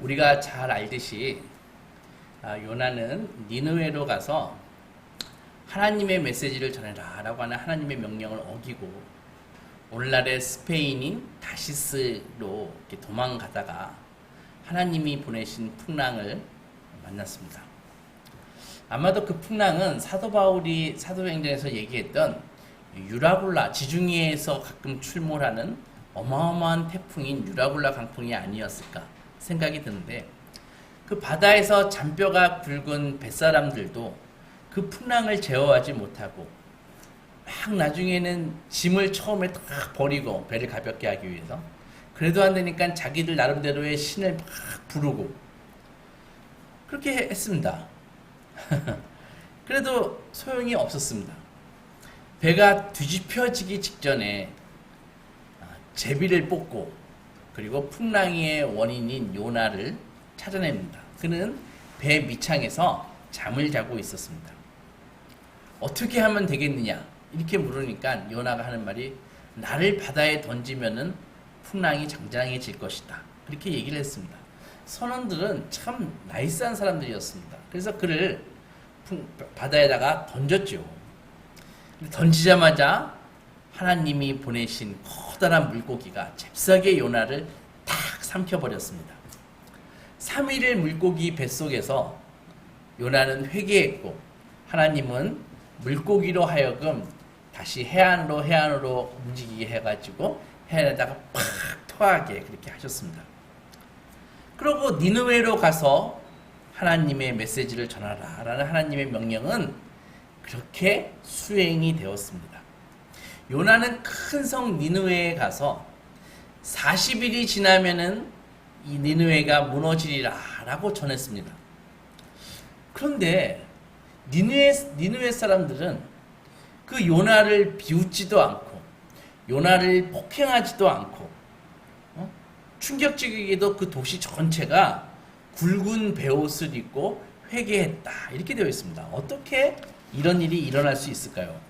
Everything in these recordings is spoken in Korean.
우리가 잘 알듯이 아, 요나는 니느웨로 가서 하나님의 메시지를 전해라 라고 하는 하나님의 명령을 어기고 오늘날의 스페인인 다시스로 도망가다가 하나님이 보내신 풍랑을 만났습니다. 아마도 그 풍랑은 사도 바울이 사도행전에서 얘기했던 유라굴라 지중해에서 가끔 출몰하는 어마어마한 태풍인 유라굴라 강풍이 아니었을까 생각이 드는데 그 바다에서 잔뼈가 굵은 뱃사람들도 그 풍랑을 제어하지 못하고 막 나중에는 짐을 처음에 딱 버리고 배를 가볍게 하기 위해서 그래도 안 되니까 자기들 나름대로의 신을 막 부르고 그렇게 했습니다. 그래도 소용이 없었습니다. 배가 뒤집혀지기 직전에 아, 제비를 뽑고 그리고 풍랑의 원인인 요나를 찾아냅니다. 그는 배 밑창에서 잠을 자고 있었습니다. 어떻게 하면 되겠느냐? 이렇게 물으니까 요나가 하는 말이 나를 바다에 던지면은 풍랑이 장장해질 것이다. 그렇게 얘기를 했습니다. 선원들은 참 나이스한 사람들이었습니다. 그래서 그를 풍- 바다에다가 던졌죠. 던지자마자 하나님이 보내신 커다란 물고기가 잽싸게 요나를 탁 삼켜버렸습니다. 3일의 물고기 뱃속에서 요나는 회개했고 하나님은 물고기로 하여금 다시 해안으로 해안으로 움직이게 해가지고 해안에다가 팍 토하게 그렇게 하셨습니다. 그리고 니느웨로 가서 하나님의 메시지를 전하라 라는 하나님의 명령은 그렇게 수행이 되었습니다. 요나는 큰 성 니느웨에 가서 40일이 지나면은 이 니느웨가 무너지리라 라고 전했습니다. 그런데 니느웨, 니느웨 사람들은 그 요나를 비웃지도 않고 요나를 폭행하지도 않고 어? 충격적이게도 그 도시 전체가 굵은 베옷을 입고 회개했다 이렇게 되어 있습니다. 어떻게 이런 일이 일어날 수 있을까요?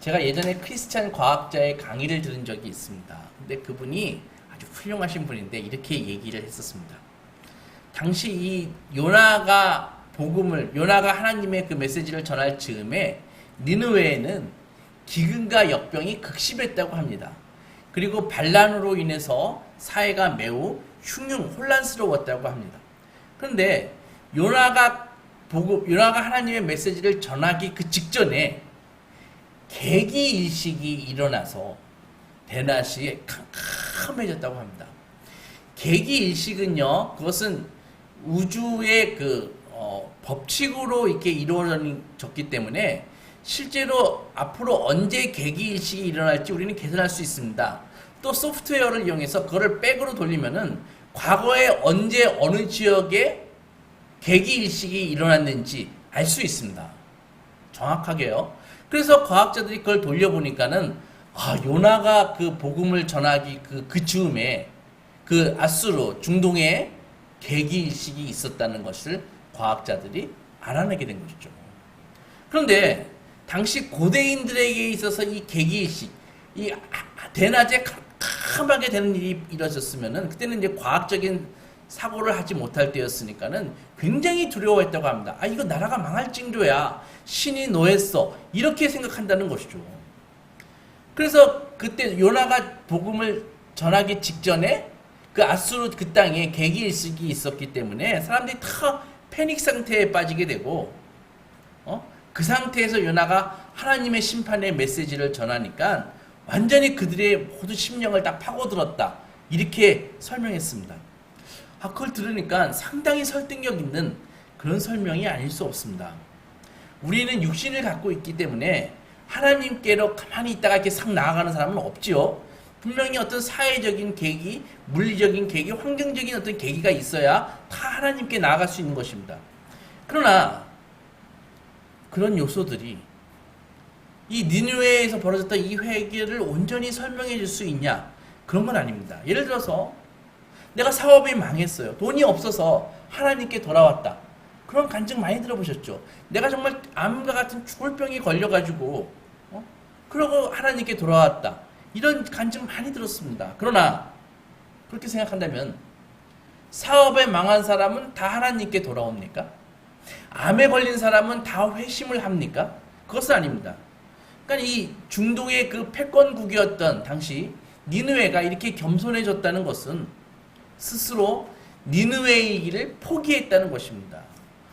제가 예전에 크리스찬 과학자의 강의를 들은 적이 있습니다. 근데 그분이 아주 훌륭하신 분인데 이렇게 얘기를 했었습니다. 당시 이 요나가 복음을 요나가 하나님의 그 메시지를 전할 즈음에 니느웨에는 기근과 역병이 극심했다고 합니다. 그리고 반란으로 인해서 사회가 매우 흉흉 혼란스러웠다고 합니다. 그런데 요나가 복음 요나가 하나님의 메시지를 전하기 그 직전에 계기 일식이 일어나서 대낮이 캄캄해졌다고 합니다. 계기 일식은요, 그것은 우주의 그 어, 법칙으로 이렇게 이루어졌기 때문에 실제로 앞으로 언제 계기 일식이 일어날지 우리는 계산할 수 있습니다. 또 소프트웨어를 이용해서 그거를 백으로 돌리면은 과거에 언제 어느 지역에 계기 일식이 일어났는지 알 수 있습니다. 정확하게요. 그래서 과학자들이 그걸 돌려보니까는 아 요나가 그 복음을 전하기 그, 그 즈음에 그 아수르 중동에 계기 일식이 있었다는 것을 과학자들이 알아내게 된 것이죠. 그런데 당시 고대인들에게 있어서 이 계기 일식, 이 대낮에 캄캄하게 되는 일이 이루어졌으면은 그때는 이제 과학적인 사고를 하지 못할 때였으니까는 굉장히 두려워했다고 합니다. 아 이거 나라가 망할 징조야. 신이 노했어. 이렇게 생각한다는 것이죠. 그래서 그때 요나가 복음을 전하기 직전에 그 아수르 그 땅에 계기일식이 있었기 때문에 사람들이 다 패닉 상태에 빠지게 되고 어? 그 상태에서 요나가 하나님의 심판의 메시지를 전하니까 완전히 그들의 모든 심령을 다 파고들었다. 이렇게 설명했습니다. 아, 그걸 들으니까 상당히 설득력 있는 그런 설명이 아닐 수 없습니다. 우리는 육신을 갖고 있기 때문에 하나님께로 가만히 있다가 이렇게 싹 나아가는 사람은 없지요. 분명히 어떤 사회적인 계기, 물리적인 계기, 환경적인 어떤 계기가 있어야 다 하나님께 나아갈 수 있는 것입니다. 그러나 그런 요소들이 이 니누웨에서 벌어졌던 이 회개를 온전히 설명해 줄 수 있냐? 그런 건 아닙니다. 예를 들어서 내가 사업이 망했어요. 돈이 없어서 하나님께 돌아왔다. 그런 간증 많이 들어보셨죠? 내가 정말 암과 같은 죽을 병이 걸려가지고, 어? 그러고 하나님께 돌아왔다. 이런 간증 많이 들었습니다. 그러나, 그렇게 생각한다면, 사업에 망한 사람은 다 하나님께 돌아옵니까? 암에 걸린 사람은 다 회심을 합니까? 그것은 아닙니다. 그러니까 이 중동의 그 패권국이었던 당시 니느웨가 이렇게 겸손해졌다는 것은 스스로 니느웨의 길을 포기했다는 것입니다.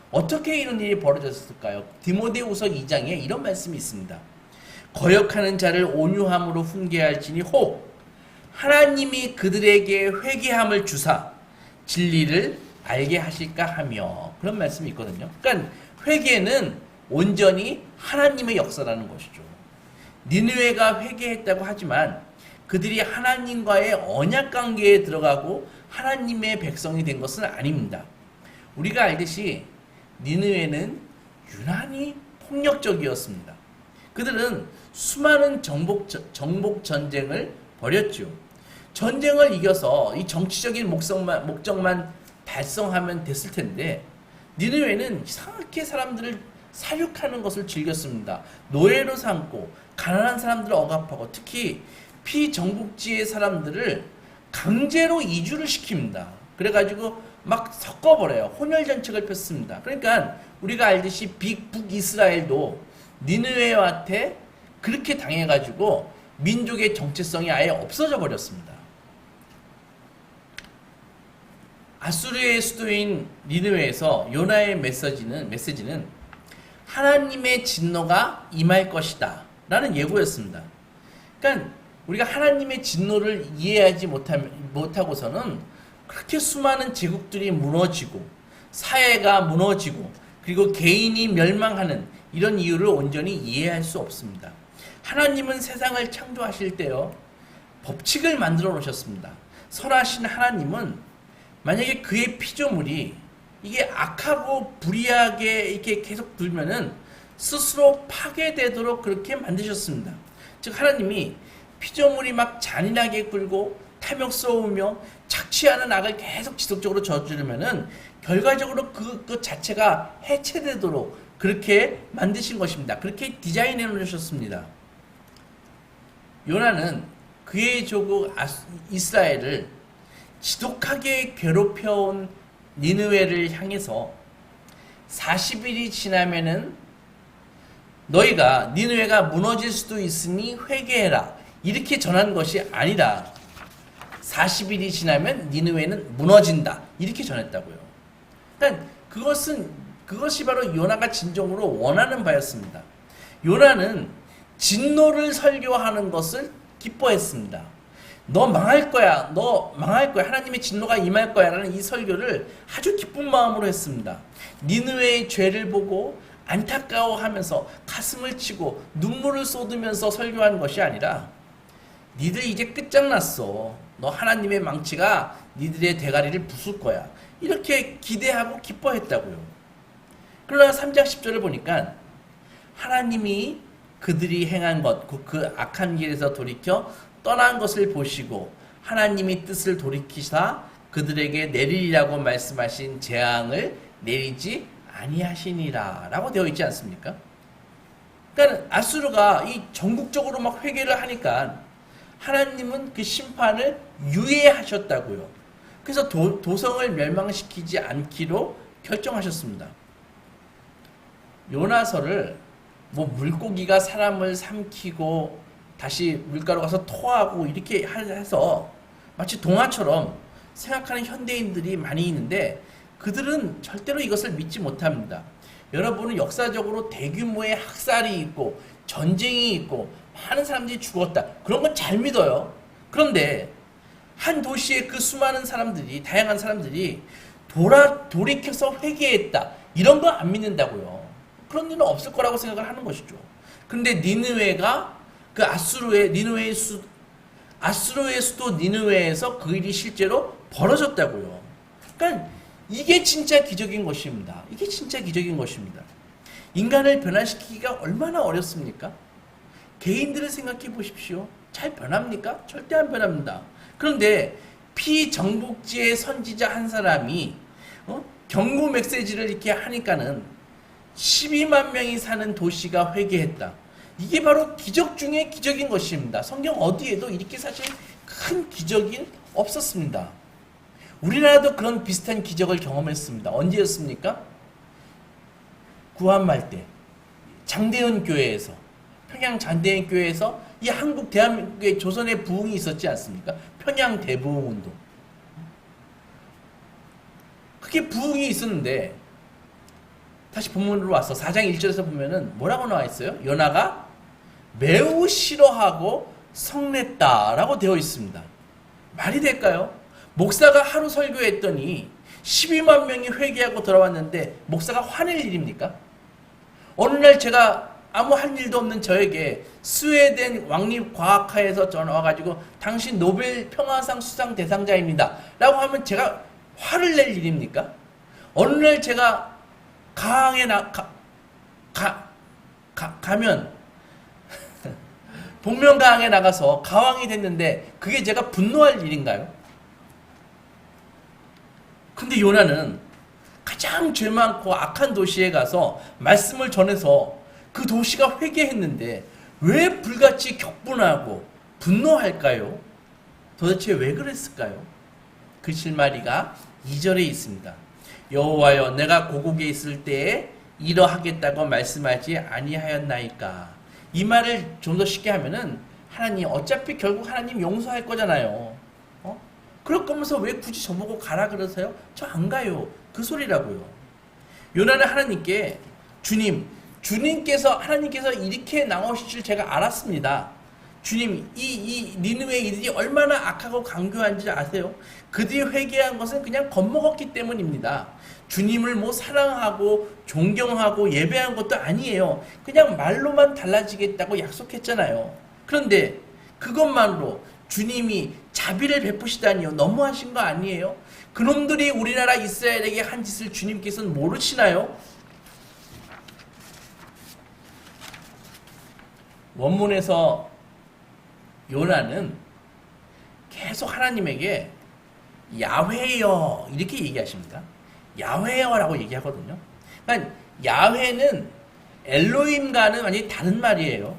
어떻게 이런 일이 벌어졌을까요? 디모데후서 2장에 이런 말씀이 있습니다. 거역하는 자를 온유함으로 훈계할지니 혹 하나님이 그들에게 회개함을 주사 진리를 알게 하실까 하며 그런 말씀이 있거든요. 그러니까 회개는 온전히 하나님의 역사라는 것이죠. 니느웨가 회개했다고 하지만 그들이 하나님과의 언약 관계에 들어가고 하나님의 백성이 된 것은 아닙니다. 우리가 알듯이 니느웨는 유난히 폭력적이었습니다. 그들은 수많은 정복, 정복 전쟁을 벌였죠. 전쟁을 이겨서 이 정치적인 목적만, 목적만 달성하면 됐을 텐데 니느웨는 이상하게 사람들을 사육하는 것을 즐겼습니다. 노예로 삼고 가난한 사람들을 억압하고 특히 피정복지의 사람들을 강제로 이주를 시킵니다. 그래가지고 막 섞어버려요. 혼혈 정책을 폈습니다. 그러니까 우리가 알듯이 북이스라엘도 니느웨한테 그렇게 당해가지고 민족의 정체성이 아예 없어져 버렸습니다. 아수르의 수도인 니느웨에서 요나의 메시지는 메시지는 하나님의 진노가 임할 것이다 라는 예고였습니다. 그러니까 우리가 하나님의 진노를 이해하지 못하고서는 그렇게 수많은 제국들이 무너지고 사회가 무너지고 그리고 개인이 멸망하는 이런 이유를 온전히 이해할 수 없습니다. 하나님은 세상을 창조하실 때요 법칙을 만들어 놓으셨습니다. 선하신 하나님은 만약에 그의 피조물이 이게 악하고 불의하게 이렇게 계속 불면은 스스로 파괴되도록 그렇게 만드셨습니다. 즉 하나님이 피조물이 막 잔인하게 굴고 탐욕스러우며 착취하는 악을 계속 지속적으로 저지르면은 결과적으로 그, 그 자체가 해체되도록 그렇게 만드신 것입니다. 그렇게 디자인해 놓으셨습니다. 요나는 그의 조국 이스라엘을 지독하게 괴롭혀온 니느웨를 향해서 40일이 지나면은 너희가 니느웨가 무너질 수도 있으니 회개해라. 이렇게 전한 것이 아니라 40일이 지나면 니느웨는 무너진다. 이렇게 전했다고요. 그러니까 그것은 그것이 바로 요나가 진정으로 원하는 바였습니다. 요나는 진노를 설교하는 것을 기뻐했습니다. 너 망할 거야. 너 망할 거야. 하나님의 진노가 임할 거야. 라는 이 설교를 아주 기쁜 마음으로 했습니다. 니느웨의 죄를 보고 안타까워하면서 가슴을 치고 눈물을 쏟으면서 설교하는 것이 아니라 니들 이제 끝장났어. 너 하나님의 망치가 니들의 대가리를 부술 거야. 이렇게 기대하고 기뻐했다고요. 그러나 3장 10절을 보니까 하나님이 그들이 행한 것, 그, 그 악한 길에서 돌이켜 떠난 것을 보시고 하나님이 뜻을 돌이키사 그들에게 내리리라고 말씀하신 재앙을 내리지 아니하시니라 라고 되어 있지 않습니까? 그러니까 아수르가 이 전국적으로 막 회개를 하니까 하나님은 그 심판을 유예하셨다고요. 그래서 도, 도성을 멸망시키지 않기로 결정하셨습니다. 요나서를 뭐 물고기가 사람을 삼키고 다시 물가로 가서 토하고 이렇게 해서 마치 동화처럼 생각하는 현대인들이 많이 있는데 그들은 절대로 이것을 믿지 못합니다. 여러분은 역사적으로 대규모의 학살이 있고 전쟁이 있고 많은 사람들이 죽었다. 그런 건 잘 믿어요. 그런데 한 도시의 그 수많은 사람들이 다양한 사람들이 돌아 돌이켜서 회개했다. 이런 거 안 믿는다고요. 그런 일은 없을 거라고 생각을 하는 것이죠. 근데 니느웨가 그 아수르의 니느웨의 수 아수르의 수도 니느웨에서 그 일이 실제로 벌어졌다고요. 그러니까 이게 진짜 기적인 것입니다. 이게 진짜 기적인 것입니다. 인간을 변화시키기가 얼마나 어렵습니까? 개인들을 생각해 보십시오. 잘 변합니까? 절대 안 변합니다. 그런데 피정복지의 선지자 한 사람이 어? 경고 메시지를 이렇게 하니까는 12만 명이 사는 도시가 회개했다. 이게 바로 기적 중의 기적인 것입니다. 성경 어디에도 이렇게 사실 큰 기적이 없었습니다. 우리나라도 그런 비슷한 기적을 경험했습니다. 언제였습니까? 구한말 때 장대현 교회에서 평양 장대현 교회에서 이 한국 대한민국의 조선의 부흥이 있었지 않습니까? 평양 대부흥 운동. 그게 부흥이 있었는데 다시 본문으로 와서 4장 1절에서 보면은 뭐라고 나와 있어요? 연하가 매우 싫어하고 성냈다라고 되어 있습니다. 말이 될까요? 목사가 하루 설교했더니 12만 명이 회개하고 돌아왔는데 목사가 화낼 일입니까? 어느 날 제가 아무 할 일도 없는 저에게 스웨덴 왕립과학회에서 전화 와가지고 당신 노벨 평화상 수상 대상자입니다. 라고 하면 제가 화를 낼 일입니까? 어느 날 제가 가항에 나, 가, 가, 가, 가면 복면가항에 나가서 가왕이 됐는데 그게 제가 분노할 일인가요? 근데 요나는 가장 죄 많고 악한 도시에 가서 말씀을 전해서 그 도시가 회개했는데 왜 불같이 격분하고 분노할까요? 도대체 왜 그랬을까요? 그 실마리가 2절에 있습니다. 여호와여 내가 고국에 있을 때에 이러하겠다고 말씀하지 아니하였나이까. 이 말을 좀 더 쉽게 하면은 하나님 어차피 결국 하나님 용서할 거잖아요. 어? 그럴 거면서 왜 굳이 저보고 가라 그러세요? 저 안 가요. 그 소리라고요. 요나는 하나님께 주님, 주님께서 하나님께서 이렇게 나오실 줄 제가 알았습니다. 주님, 이, 이 니느웨 이들이 얼마나 악하고 강교한지 아세요? 그들이 회개한 것은 그냥 겁먹었기 때문입니다. 주님을 뭐 사랑하고 존경하고 예배한 것도 아니에요. 그냥 말로만 달라지겠다고 약속했잖아요. 그런데 그것만으로 주님이 자비를 베푸시다니요. 너무하신 거 아니에요? 그놈들이 우리나라 이스라엘에게 한 짓을 주님께서는 모르시나요? 원문에서 요나는 계속 하나님에게 야훼여 이렇게 얘기하십니다. 야훼여라고 얘기하거든요. 그러니까 야훼는 엘로임과는 완전히 다른 말이에요.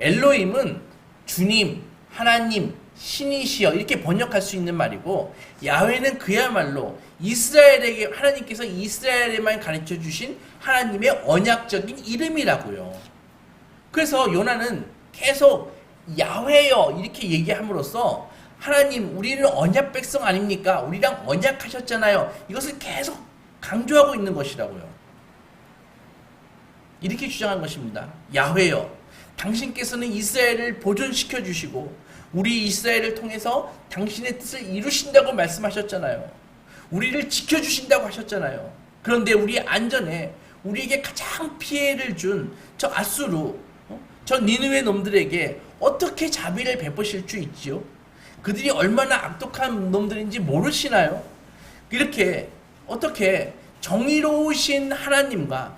엘로임은 주님, 하나님, 신이시여 이렇게 번역할 수 있는 말이고 야훼는 그야말로 이스라엘에게 하나님께서 이스라엘에만 가르쳐 주신 하나님의 언약적인 이름이라고요. 그래서 요나는 계속 야훼여 이렇게 얘기함으로써 하나님 우리는 언약 백성 아닙니까? 우리랑 언약하셨잖아요. 이것을 계속 강조하고 있는 것이라고요. 이렇게 주장한 것입니다. 야훼여 당신께서는 이스라엘을 보존시켜 주시고 우리 이스라엘을 통해서 당신의 뜻을 이루신다고 말씀하셨잖아요. 우리를 지켜 주신다고 하셨잖아요. 그런데 우리 안전에 우리에게 가장 피해를 준 저 아수르 어? 저 니느웨 놈들에게 어떻게 자비를 베푸실 수 있지요? 그들이 얼마나 악독한 놈들인지 모르시나요? 이렇게 어떻게 정의로우신 하나님과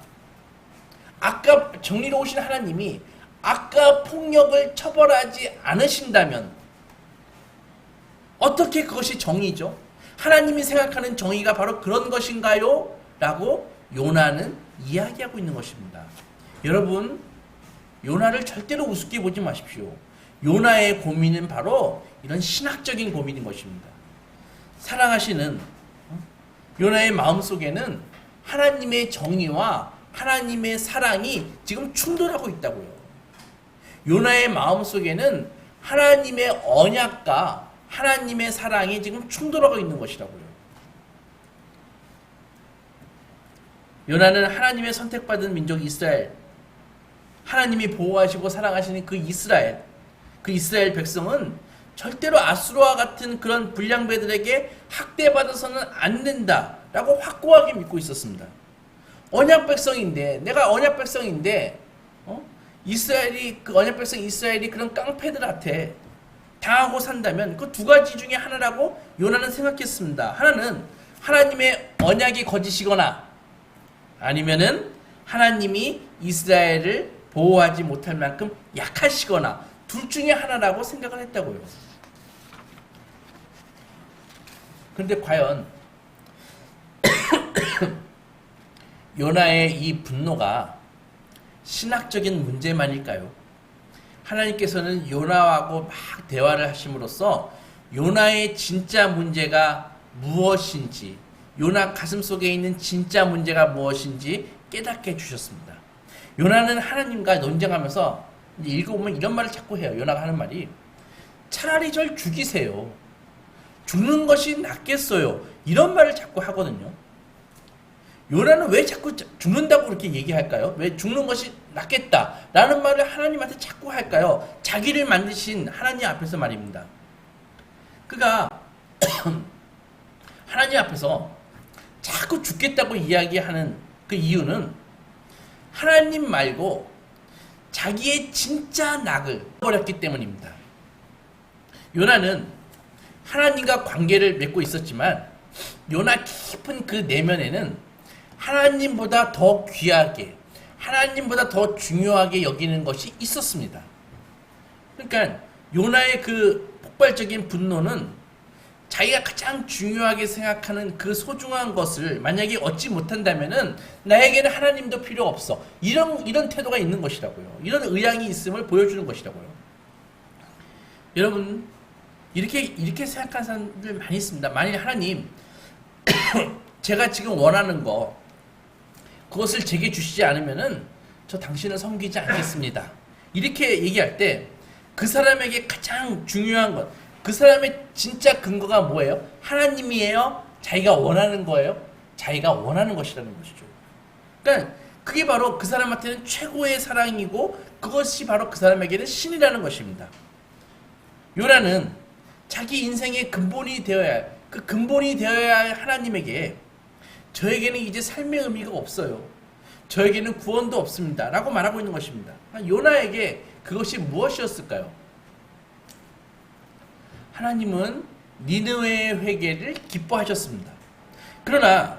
아까 정의로우신 하나님이 아까 폭력을 처벌하지 않으신다면 어떻게 그것이 정의죠? 하나님이 생각하는 정의가 바로 그런 것인가요? 라고 요나는 이야기하고 있는 것입니다. 여러분, 요나를 절대로 우습게 보지 마십시오. 요나의 고민은 바로 이런 신학적인 고민인 것입니다. 사랑하시는 어? 요나의 마음 속에는 하나님의 정의와 하나님의 사랑이 지금 충돌하고 있다고요. 요나의 마음 속에는 하나님의 언약과 하나님의 사랑이 지금 충돌하고 있는 것이라고요. 요나는 하나님의 선택받은 민족 이스라엘, 하나님이 보호하시고 사랑하시는 그 이스라엘, 그 이스라엘 백성은 절대로 아수르와 같은 그런 불량배들에게 학대받아서는 안 된다라고 확고하게 믿고 있었습니다. 언약 백성인데 내가 언약 백성인데 어? 이스라엘이 그 언약 백성 이스라엘이 그런 깡패들한테 당하고 산다면 그 두 가지 중에 하나라고 요나는 생각했습니다. 하나는 하나님의 언약이 거짓이거나 아니면은 하나님이 이스라엘을 보호하지 못할 만큼 약하시거나 둘 중에 하나라고 생각을 했다고요. 그런데 과연 요나의 이 분노가 신학적인 문제만일까요? 하나님께서는 요나하고 막 대화를 하심으로써 요나의 진짜 문제가 무엇인지 요나 가슴 속에 있는 진짜 문제가 무엇인지 깨닫게 해주셨습니다. 요나는 하나님과 논쟁하면서 읽어보면 이런 말을 자꾸 해요. 요나가 하는 말이 차라리 절 죽이세요. 죽는 것이 낫겠어요. 이런 말을 자꾸 하거든요. 요나는 왜 자꾸 죽는다고 그렇게 얘기할까요? 왜 죽는 것이 낫겠다 라는 말을 하나님한테 자꾸 할까요? 자기를 만드신 하나님 앞에서 말입니다. 그가 하나님 앞에서 자꾸 죽겠다고 이야기하는 그 이유는 하나님 말고 자기의 진짜 낙을 버렸기 때문입니다. 요나는 하나님과 관계를 맺고 있었지만 요나 깊은 그 내면에는 하나님보다 더 귀하게 하나님보다 더 중요하게 여기는 것이 있었습니다. 그러니까 요나의 그 폭발적인 분노는 자기가 가장 중요하게 생각하는 그 소중한 것을 만약에 얻지 못한다면은 나에게는 하나님도 필요 없어. 이런 이런 태도가 있는 것이라고요. 이런 의향이 있음을 보여주는 것이라고요. 여러분 이렇게 이렇게 생각하는 사람들 많이 있습니다. 만일 하나님 제가 지금 원하는 거 그것을 제게 주시지 않으면은 저 당신을 섬기지 않겠습니다. 이렇게 얘기할 때 그 사람에게 가장 중요한 것, 그 사람의 진짜 근거가 뭐예요? 하나님이에요? 자기가 원하는 거예요? 자기가 원하는 것이라는 것이죠. 그러니까 그게 바로 그 사람한테는 최고의 사랑이고 그것이 바로 그 사람에게는 신이라는 것입니다. 요나는 자기 인생의 근본이 되어야 할, 그 근본이 되어야 할 하나님에게 저에게는 이제 삶의 의미가 없어요. 저에게는 구원도 없습니다. 라고 말하고 있는 것입니다. 요나에게 그것이 무엇이었을까요? 하나님은 니느웨의 회개를 기뻐하셨습니다. 그러나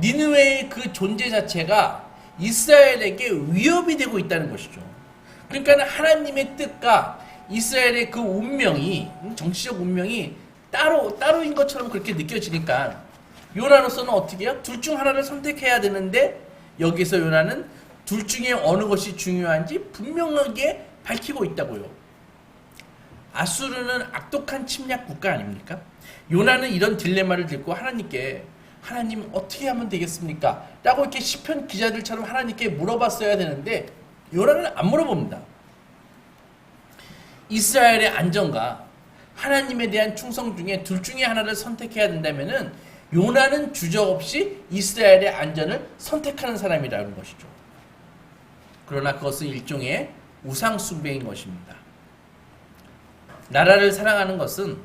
니느웨의 그 존재 자체가 이스라엘에게 위협이 되고 있다는 것이죠. 그러니까 하나님의 뜻과 이스라엘의 그 운명이 정치적 운명이 따로 따로인 것처럼 그렇게 느껴지니까 요나로서는 어떻게 해요? 둘 중 하나를 선택해야 되는데 여기서 요나는 둘 중에 어느 것이 중요한지 분명하게 밝히고 있다고요. 아수르는 악독한 침략 국가 아닙니까? 요나는 이런 딜레마를 듣고 하나님께 하나님 어떻게 하면 되겠습니까? 라고 이렇게 시편 기자들처럼 하나님께 물어봤어야 되는데 요나는 안 물어봅니다. 이스라엘의 안전과 하나님에 대한 충성 중에 둘 중에 하나를 선택해야 된다면은 요나는 주저 없이 이스라엘의 안전을 선택하는 사람이라는 것이죠. 그러나 그것은 일종의 우상 숭배인 것입니다. 나라를 사랑하는 것은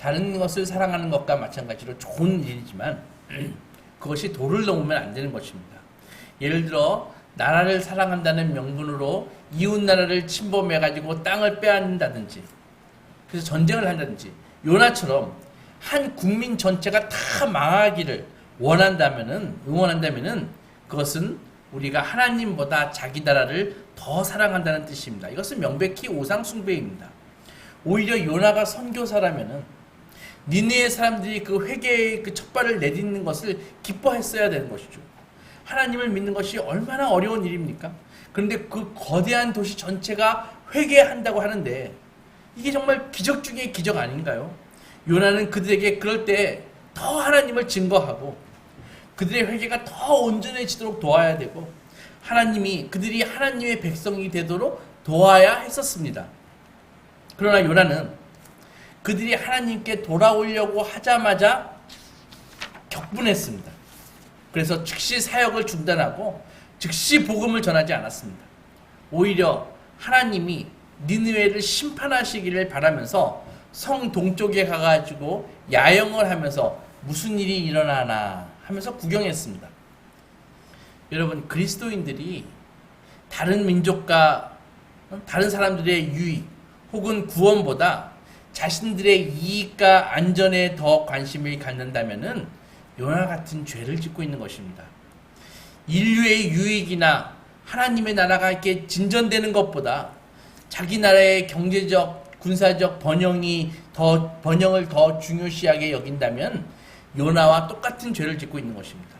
다른 것을 사랑하는 것과 마찬가지로 좋은 일이지만 그것이 도를 넘으면 안 되는 것입니다. 예를 들어 나라를 사랑한다는 명분으로 이웃 나라를 침범해 가지고 땅을 빼앗는다든지 그래서 전쟁을 한다든지 요나처럼 한 국민 전체가 다 망하기를 원한다면은 응원한다면은 그것은 우리가 하나님보다 자기 나라를 더 사랑한다는 뜻입니다. 이것은 명백히 오상 숭배입니다. 오히려 요나가 선교사라면은 니네의 사람들이 그 회개의 그 첫발을 내딛는 것을 기뻐했어야 되는 것이죠. 하나님을 믿는 것이 얼마나 어려운 일입니까? 그런데 그 거대한 도시 전체가 회개한다고 하는데 이게 정말 기적 중의 기적 아닌가요? 요나는 그들에게 그럴 때 더 하나님을 증거하고 그들의 회개가 더 온전해지도록 도와야 되고 하나님이 그들이 하나님의 백성이 되도록 도와야 했었습니다. 그러나 요나는 그들이 하나님께 돌아오려고 하자마자 격분했습니다. 그래서 즉시 사역을 중단하고 즉시 복음을 전하지 않았습니다. 오히려 하나님이 니느웨를 심판하시기를 바라면서 성 동쪽에 가가지고 야영을 하면서 무슨 일이 일어나나 하면서 구경했습니다. 여러분 그리스도인들이 다른 민족과 다른 사람들의 유익 혹은 구원보다 자신들의 이익과 안전에 더 관심을 갖는다면은 요나 같은 죄를 짓고 있는 것입니다. 인류의 유익이나 하나님의 나라가 이렇게 진전되는 것보다 자기 나라의 경제적, 군사적 번영이 더 번영을 더 중요시하게 여긴다면 요나와 똑같은 죄를 짓고 있는 것입니다.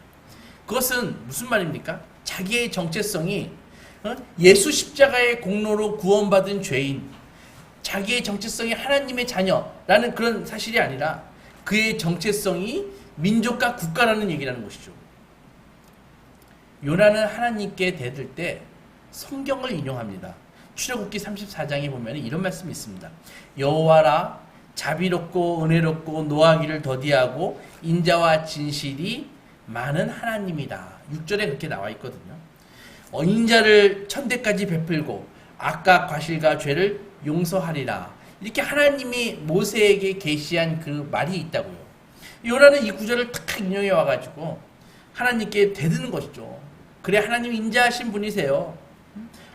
그것은 무슨 말입니까? 자기의 정체성이 어? 예수 십자가의 공로로 구원받은 죄인, 자기의 정체성이 하나님의 자녀라는 그런 사실이 아니라 그의 정체성이 민족과 국가라는 얘기라는 것이죠. 요나는 하나님께 대들 때 성경을 인용합니다. 출애굽기 34장에 보면 이런 말씀이 있습니다. 여호와라 자비롭고 은혜롭고 노하기를 더디하고 인자와 진실이 많은 하나님이다. 6절에 그렇게 나와 있거든요. 어, 인자를 천대까지 베풀고 악과 과실과 죄를 용서하리라. 이렇게 하나님이 모세에게 계시한 그 말이 있다고요. 요나는 이 구절을 탁 인용해 와가지고 하나님께 대드는 것이죠. 그래 하나님 인자하신 분이세요.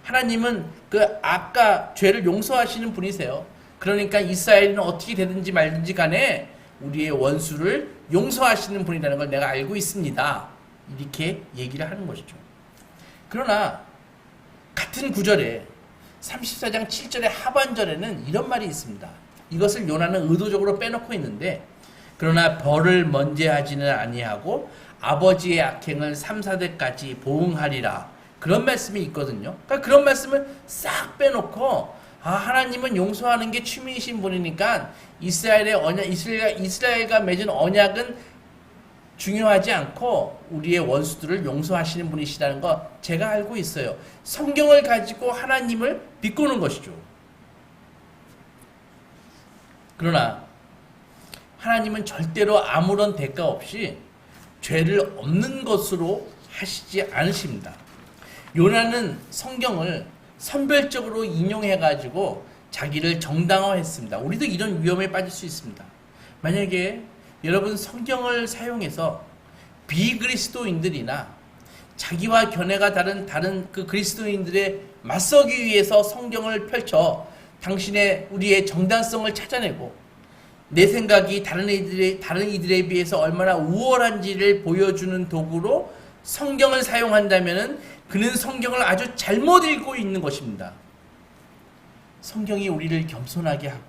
하나님은 그 악과 죄를 용서하시는 분이세요. 그러니까 이스라엘은 어떻게 되든지 말든지 간에 우리의 원수를 용서하시는 분이라는 걸 내가 알고 있습니다. 이렇게 얘기를 하는 것이죠. 그러나 같은 구절에 34장 7절의 하반절에는 이런 말이 있습니다. 이것을 요나는 의도적으로 빼놓고 있는데 그러나 벌을 먼제하지는 아니하고 아버지의 악행을 3, 4대까지 보응하리라. 그런 말씀이 있거든요. 그러니까 그런 말씀을 싹 빼놓고 아, 하나님은 용서하는 게 취미이신 분이니까 이스라엘의 언약, 이스라엘, 이스라엘과 맺은 언약은 중요하지 않고 우리의 원수들을 용서하시는 분이시라는 거 제가 알고 있어요. 성경을 가지고 하나님을 비꼬는 것이죠. 그러나 하나님은 절대로 아무런 대가 없이 죄를 없는 것으로 하시지 않으십니다. 요나는 성경을 선별적으로 인용해 가지고 자기를 정당화했습니다. 우리도 이런 위험에 빠질 수 있습니다. 만약에 여러분 성경을 사용해서 비그리스도인들이나 자기와 견해가 다른 다른 그 그리스도인들의 맞서기 위해서 성경을 펼쳐 당신의 우리의 정당성을 찾아내고 내 생각이 다른 이들의 다른 이들에 비해서 얼마나 우월한지를 보여주는 도구로 성경을 사용한다면은 그는 성경을 아주 잘못 읽고 있는 것입니다. 성경이 우리를 겸손하게 하고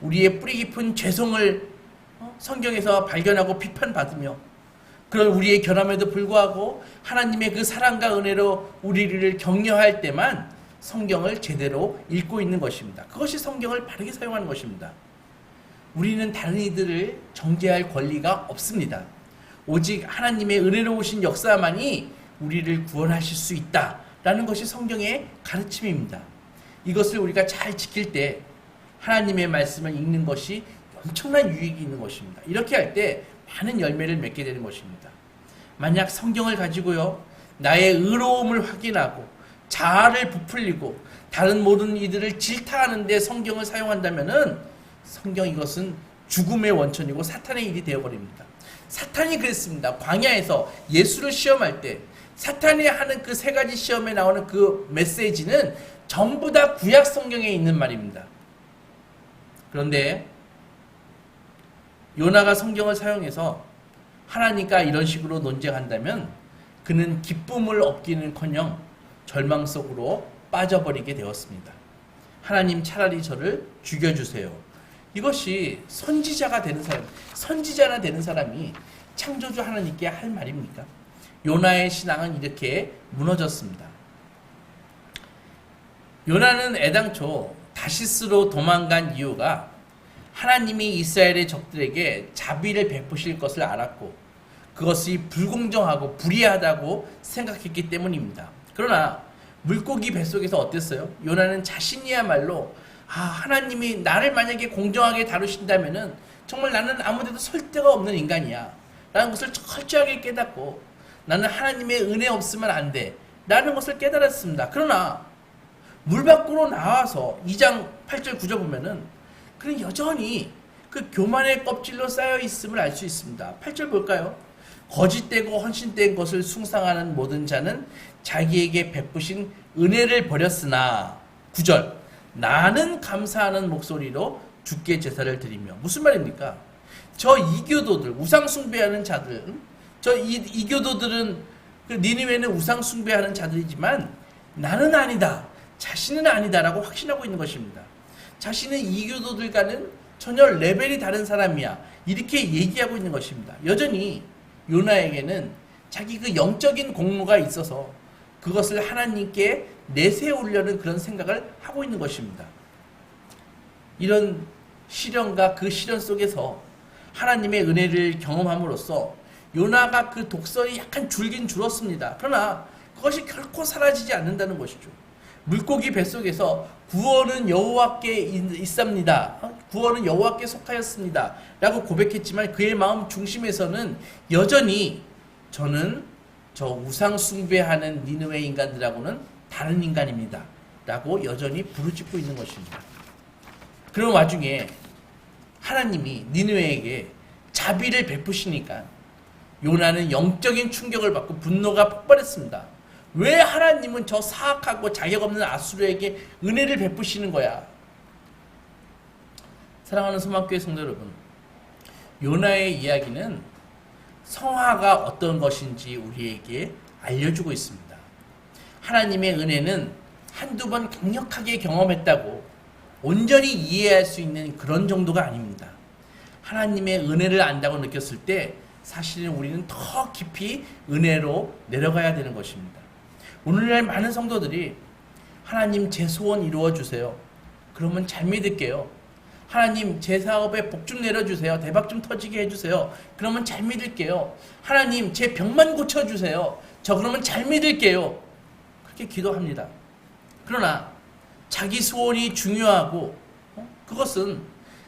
우리의 뿌리 깊은 죄성을 어? 성경에서 발견하고 비판받으며 그런 우리의 결함에도 불구하고 하나님의 그 사랑과 은혜로 우리를 격려할 때만 성경을 제대로 읽고 있는 것입니다. 그것이 성경을 바르게 사용하는 것입니다. 우리는 다른 이들을 정죄할 권리가 없습니다. 오직 하나님의 은혜로우신 역사만이 우리를 구원하실 수 있다라는 것이 성경의 가르침입니다. 이것을 우리가 잘 지킬 때 하나님의 말씀을 읽는 것이 엄청난 유익이 있는 것입니다. 이렇게 할 때 많은 열매를 맺게 되는 것입니다. 만약 성경을 가지고요, 나의 의로움을 확인하고 자아를 부풀리고 다른 모든 이들을 질타하는데 성경을 사용한다면은 성경 이것은 죽음의 원천이고 사탄의 일이 되어버립니다. 사탄이 그랬습니다. 광야에서 예수를 시험할 때 사탄이 하는 그 세 가지 시험에 나오는 그 메시지는 전부 다 구약 성경에 있는 말입니다. 그런데 요나가 성경을 사용해서 하나님과 이런 식으로 논쟁한다면 그는 기쁨을 얻기는커녕 절망 속으로 빠져버리게 되었습니다. 하나님 차라리 저를 죽여주세요. 이것이 선지자가 되는 사람, 선지자나 되는 사람이 창조주 하나님께 할 말입니까? 요나의 신앙은 이렇게 무너졌습니다. 요나는 애당초 다시스로 도망간 이유가 하나님이 이스라엘의 적들에게 자비를 베푸실 것을 알았고 그것이 불공정하고 불의하다고 생각했기 때문입니다. 그러나 물고기 뱃속에서 어땠어요? 요나는 자신이야말로 아, 하나님이 나를 만약에 공정하게 다루신다면은 정말 나는 아무데도 설 데가 없는 인간이야. 라는 것을 철저하게 깨닫고 나는 하나님의 은혜 없으면 안 돼. 라는 것을 깨달았습니다. 그러나 물 밖으로 나와서 2장 8절 9절 보면은 그는 여전히 그 교만의 껍질로 쌓여 있음을 알 수 있습니다. 8절 볼까요? 거짓되고 헌신된 것을 숭상하는 모든 자는 자기에게 베푸신 은혜를 버렸으나 9절 나는 감사하는 목소리로 주께 제사를 드리며 무슨 말입니까? 저 이교도들 우상 숭배하는 자들 저 이, 이교도들은 그 니느웨는 우상 숭배하는 자들이지만 나는 아니다 자신은 아니다라고 확신하고 있는 것입니다. 자신은 이교도들과는 전혀 레벨이 다른 사람이야 이렇게 얘기하고 있는 것입니다. 여전히 요나에게는 자기 그 영적인 공로가 있어서 그것을 하나님께 내세우려는 그런 생각을 하고 있는 것입니다. 이런 시련과 그 시련 속에서 하나님의 은혜를 경험함으로써 요나가 그 독설이 약간 줄긴 줄었습니다. 그러나 그것이 결코 사라지지 않는다는 것이죠. 물고기 뱃속에서 구원은 여호와께 있습니다. 어? 구원은 여호와께 속하였습니다. 라고 고백했지만 그의 마음 중심에서는 여전히 저는 저 우상 숭배하는 니느웨 인간들하고는 다른 인간입니다. 라고 여전히 부르짖고 있는 것입니다. 그런 와중에 하나님이 니느웨에게 자비를 베푸시니까 요나는 영적인 충격을 받고 분노가 폭발했습니다. 왜 하나님은 저 사악하고 자격 없는 아수르에게 은혜를 베푸시는 거야? 사랑하는 소망교회 성도 여러분, 요나의 이야기는 성화가 어떤 것인지 우리에게 알려주고 있습니다. 하나님의 은혜는 한두 번 강력하게 경험했다고 온전히 이해할 수 있는 그런 정도가 아닙니다. 하나님의 은혜를 안다고 느꼈을 때 사실은 우리는 더 깊이 은혜로 내려가야 되는 것입니다. 오늘날 많은 성도들이 하나님 제 소원 이루어 주세요. 그러면 잘 믿을게요. 하나님 제 사업에 복 좀 내려주세요. 대박 좀 터지게 해주세요. 그러면 잘 믿을게요. 하나님 제 병만 고쳐주세요. 저 그러면 잘 믿을게요. 그렇게 기도합니다. 그러나 자기 소원이 중요하고 어? 그것은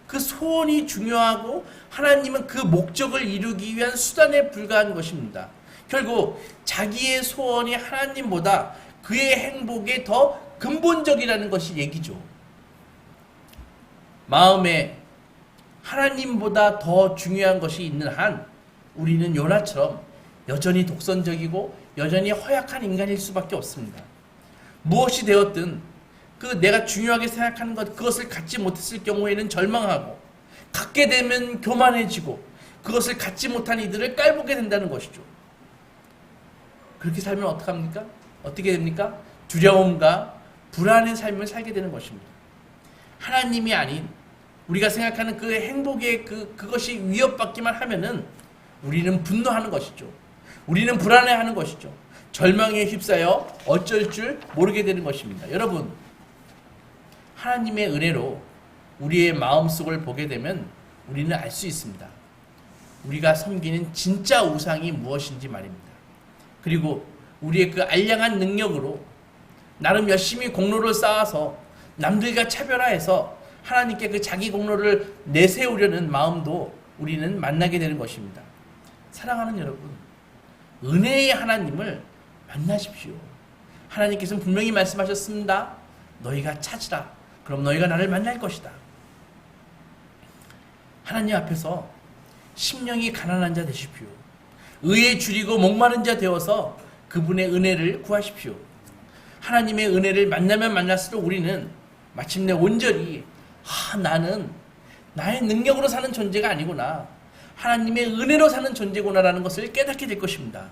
그 소원이 중요하고 하나님은 그 목적을 이루기 위한 수단에 불과한 것입니다. 결국 자기의 소원이 하나님보다 그의 행복에 더 근본적이라는 것이 얘기죠. 마음에 하나님보다 더 중요한 것이 있는 한 우리는 요나처럼 여전히 독선적이고 여전히 허약한 인간일 수밖에 없습니다. 무엇이 되었든 그 내가 중요하게 생각하는 것 그것을 갖지 못했을 경우에는 절망하고 갖게 되면 교만해지고 그것을 갖지 못한 이들을 깔보게 된다는 것이죠. 그렇게 살면 어떡합니까? 어떻게 됩니까? 두려움과 불안의 삶을 살게 되는 것입니다. 하나님이 아닌 우리가 생각하는 그 행복의 그 그것이 위협받기만 하면은 우리는 분노하는 것이죠. 우리는 불안해하는 것이죠. 절망에 휩싸여 어쩔 줄 모르게 되는 것입니다. 여러분, 하나님의 은혜로 우리의 마음속을 보게 되면 우리는 알 수 있습니다. 우리가 섬기는 진짜 우상이 무엇인지 말입니다. 그리고 우리의 그 알량한 능력으로 나름 열심히 공로를 쌓아서 남들과 차별화해서 하나님께 그 자기 공로를 내세우려는 마음도 우리는 만나게 되는 것입니다. 사랑하는 여러분, 은혜의 하나님을 만나십시오. 하나님께서는 분명히 말씀하셨습니다. 너희가 찾으라. 그럼 너희가 나를 만날 것이다. 하나님 앞에서 심령이 가난한 자 되십시오. 의에 줄이고 목마른 자 되어서 그분의 은혜를 구하십시오. 하나님의 은혜를 만나면 만날수록 우리는 마침내 온전히 아, 나는 나의 능력으로 사는 존재가 아니구나. 하나님의 은혜로 사는 존재구나라는 것을 깨닫게 될 것입니다.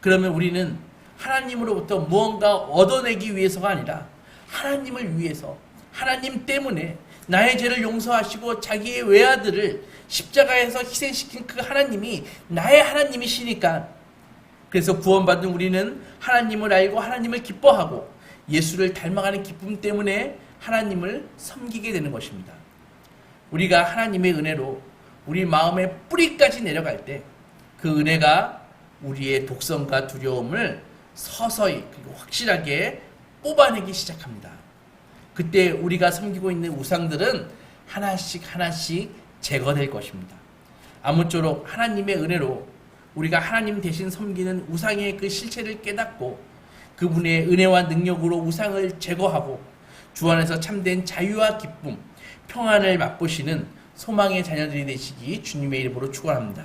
그러면 우리는 하나님으로부터 무언가 얻어내기 위해서가 아니라 하나님을 위해서 하나님 때문에 나의 죄를 용서하시고 자기의 외아들을 십자가에서 희생시킨 그 하나님이 나의 하나님이시니까 그래서 구원받은 우리는 하나님을 알고 하나님을 기뻐하고 예수를 닮아가는 기쁨 때문에 하나님을 섬기게 되는 것입니다. 우리가 하나님의 은혜로 우리 마음의 뿌리까지 내려갈 때 그 은혜가 우리의 독성과 두려움을 서서히 그리고 확실하게 뽑아내기 시작합니다. 그때 우리가 섬기고 있는 우상들은 하나씩 하나씩 제거될 것입니다. 아무쪼록 하나님의 은혜로 우리가 하나님 대신 섬기는 우상의 그 실체를 깨닫고 그분의 은혜와 능력으로 우상을 제거하고 주 안에서 참된 자유와 기쁨, 평안을 맛보시는 소망의 자녀들이 되시기 주님의 이름으로 축원합니다.